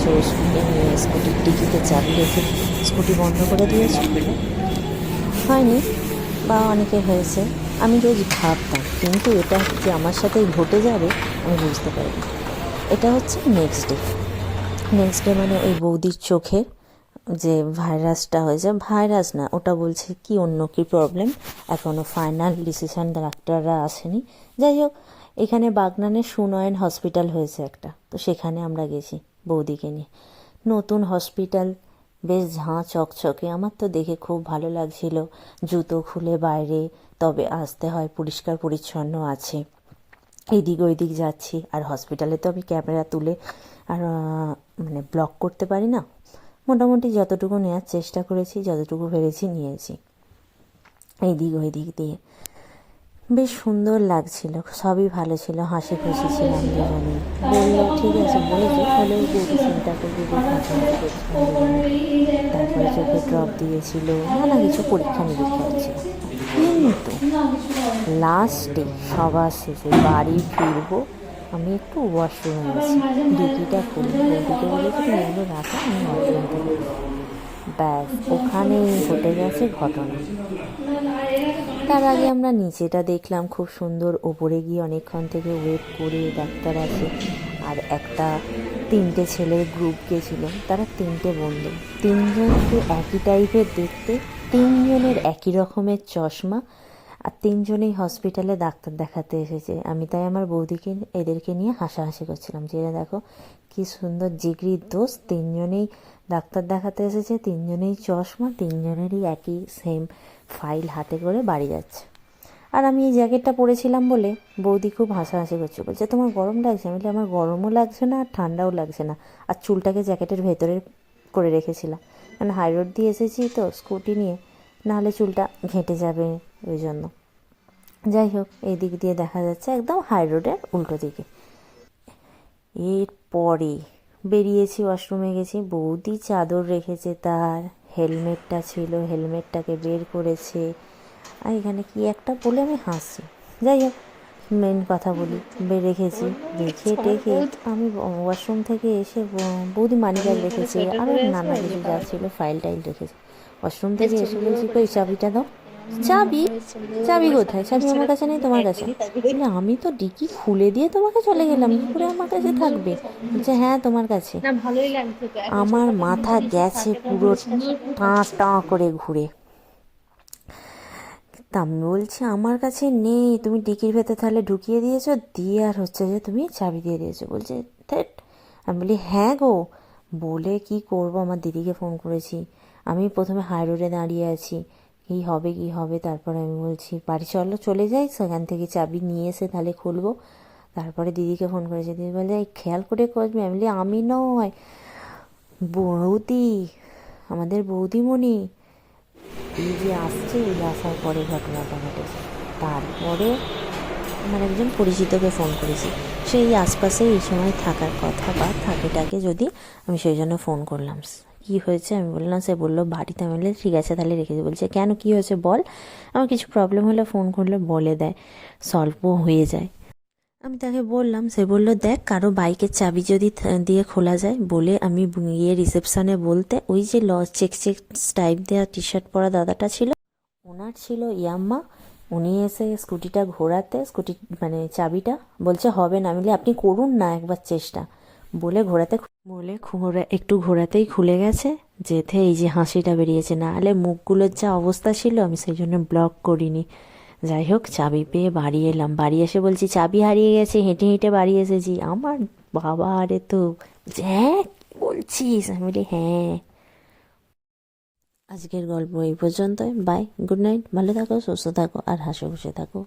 দিয়েছ নিয়ে স্কুটির ডিকিতে চাবি রেখে স্কুটি বন্ধ করে দিয়েছ? হয়নি, বা অনেকে হয়েছে। আমি রোজ ভাবতাম, কিন্তু এটা যে আমার সাথেই ঘটে যাবে? আমি বুঝতে পারি এটা হচ্ছে নেক্সট ডে নেক্সট ডে মানে ওই বৌদির চোখে যে ভাইরাসটা হয়েছে, ভাইরাস না, ওটা বলছে কি অন্য কি প্রবলেম এখনও ফাইনাল ডিসিশান ডাক্তাররা আসেনি। যাই হোক, এখানে বাগনানের সুনয়ন হসপিটাল হয়েছে একটা, তো সেখানে আমরা গেছি। বৌদিকে নিয়ে। নতুন হসপিটাল, বেশ ঝাঁ চকচকে। আমার তো দেখে খুব ভালো লাগছিল। জুতো খুলে বাইরে, তবে আসতে হয়, পরিষ্কার পরিচ্ছন্ন আছে। এদিক ওইদিক যাচ্ছি। আর হসপিটালে তো আমি ক্যামেরা তুলে আর মানে ব্লক করতে পারি না। মোটামুটি যতটুকু নেওয়ার চেষ্টা করেছি, যতটুকু পেরেছি নিয়েছি। এইদিক ওইদিক দিয়ে। বেশ সুন্দর লাগছিল। সবই ভালো ছিল, হাসি খুশি ছিলাম দুজনে বলল, ঠিক আছে, বলেছে হলেও বউকে চিন্তা করবি। তারপরে চোখে ড্রপ দিয়েছিল, নানা কিছু পরীক্ষা নিরীক্ষা হচ্ছিল কিন্তু লাস্টে সবার শেষে বাড়ি ফিরবো, আমি একটু ওয়াশরুমে গেছি ডিকিটা খুলে বৌদিকে বলেছি তুমি এগুলো রাখো, আমি ব্যাস, ওখানেই ঘটে গেছে ঘটনা। তার আগে আমরা নিচেটা দেখলাম খুব সুন্দর, ওপরে গিয়ে অনেকক্ষণ থেকে ওয়েট করে ডাক্তার আছে আর একটা তিনটে ছেলের গ্রুপ গেছিল। তারা তিনটে বন্ধু। তিনজনকে একই টাইপের দেখতে, তিনজনের একই রকমের চশমা। আর তিনজনেই হসপিটালে ডাক্তার দেখাতে এসেছে। আমি তাই আমার বৌদিকে, এদেরকে নিয়ে হাসাহাসি করছিলাম যে দেখো কি সুন্দর জিগরির দোষ তিনজনেই ডাক্তার দেখাতে এসেছে, তিনজনেই চশমা, তিনজনেরই একই সেম ফাইল হাতে করে বাড়ি যাচ্ছে। আর আমি এই জ্যাকেটটা পরেছিলাম বলে বৌদি খুব হাসাহাসি করছে। বলছে, তোমার গরম লাগছে? আমি আমার গরমও লাগছে না আর ঠান্ডাও লাগছে না। আর চুলটাকে জ্যাকেটের ভেতরে করে রেখেছিলাম। কারণ হাই রোড দিয়ে এসেছি তো স্কুটি নিয়ে। নাহলে চুলটা ঘেঁটে যাবে ওই জন্য। যাই হোক, এই দিক দিয়ে দেখা যাচ্ছে একদম হাই রোডের উল্টো দিকে। এরপরে বেরিয়েছি ওয়াশরুমে গেছি। বৌদি চাদর রেখেছে তার হেলমেটটা ছিল হেলমেটটাকে বের করেছে। আর এখানে কি একটা বলে আমি হাসছি যাই হোক মেন কথা বলি বের রেখেছি। রেখে টেখে আমি ওয়াশরুম থেকে এসে বৌদি মানি রেখেছে। আরও নানা কিছু যা ছিল ফাইল টাইল রেখেছে। ওয়াশরুম থেকে এসে বলছি কই চাবিটা দাও। চাবি চাবি কোথায়? চাবি আমার কাছে নেই তোমার কাছে। আমি তো ডিকি খুলে দিয়ে তোমাকে চলে গেলাম কি করে আমার কাছে থাকবে? বলছে হ্যাঁ তোমার কাছে। আমার মাথা গেছে পুরো টাঁ টাঁ করে ঘুরে। তা আমি বলছি আমার কাছে নেই তুমি ডিকির ভেতর তাহলে ঢুকিয়ে দিয়েছ দিয়ে আর হচ্ছে যে তুমি চাবি দিয়ে দিয়েছ। বলছে ধ্যাট আমি বলি হ্যাঁ গো বলে কি করব? আমার দিদিকে ফোন করেছি। আমি প্রথমে হাই রোডে দাঁড়িয়ে আছি। কি হবে কি হবে? তারপরে আমি বলছি, বাড়ি চলো, চলে যাই, সেখান থেকে চাবি নিয়ে এসে তাহলে খুলবো। তারপরে দিদিকে ফোন করেছে, দিদি বলে, "এই খেয়াল করে করবি। আমি বলি, আমি নয়, বৌদি, আমাদের বৌদিমণি। এই যে আসছে, এই আসার পরে ঘটনাটা ঘটেছে। তারপরে আমার একজন পরিচিতকে ফোন করেছি। সেই আশপাশে এই সময় থাকার কথা বা থাকে যদি আমি সেই জন্য ফোন করলাম। কি হয়েছে? আমি বললাম সে বলল, বাড়িতে আমি ঠিক আছে, তাহলে রেখেছি বলছে, কেন? কি হয়েছে বল? আমার কিছু প্রবলেম হলে ফোন করলে, বলে দেয় সলভও হয়ে যায়। আমি তাকে বললাম সে বলল, দেখ, কারও বাইকের চাবি যদি দিয়ে খোলা যায়, বলে আমি গিয়ে রিসেপশনে বলতে, ওই যে লস চেক চেক টাইপ দেওয়া টি শার্ট পরা দাদাটা ছিল, ওনার ছিল ইয়াম্মা, উনি এসে স্কুটিটা ঘোরাতে স্কুটি মানে চাবিটা বলছে, হবে না। আমি বলি, আপনি করুন না একবার চেষ্টা। বলে ঘোরাতে বলে ঘোরা একটু ঘোরাতেই খুলে গেছে। যেতে এই যে হাসিটা বেরিয়েছে, না হলে মুখগুলোর যা অবস্থা ছিল আমি সেই জন্য ব্লক করিনি। যাই হোক, চাবি পেয়ে বাড়ি এলাম। বাড়ি এসে বলছি, চাবি হারিয়ে গেছে, হেঁটে হেঁটে বাড়ি এসেছি। আমার বাবা আরে তো হ্যাঁ বলছিস? আমি বলি হ্যাঁ। আজকের গল্প এই পর্যন্তই। বাই গুড নাইট ভালো থাকো, সুস্থ থাকো, আর হাসি খুশি থাকো।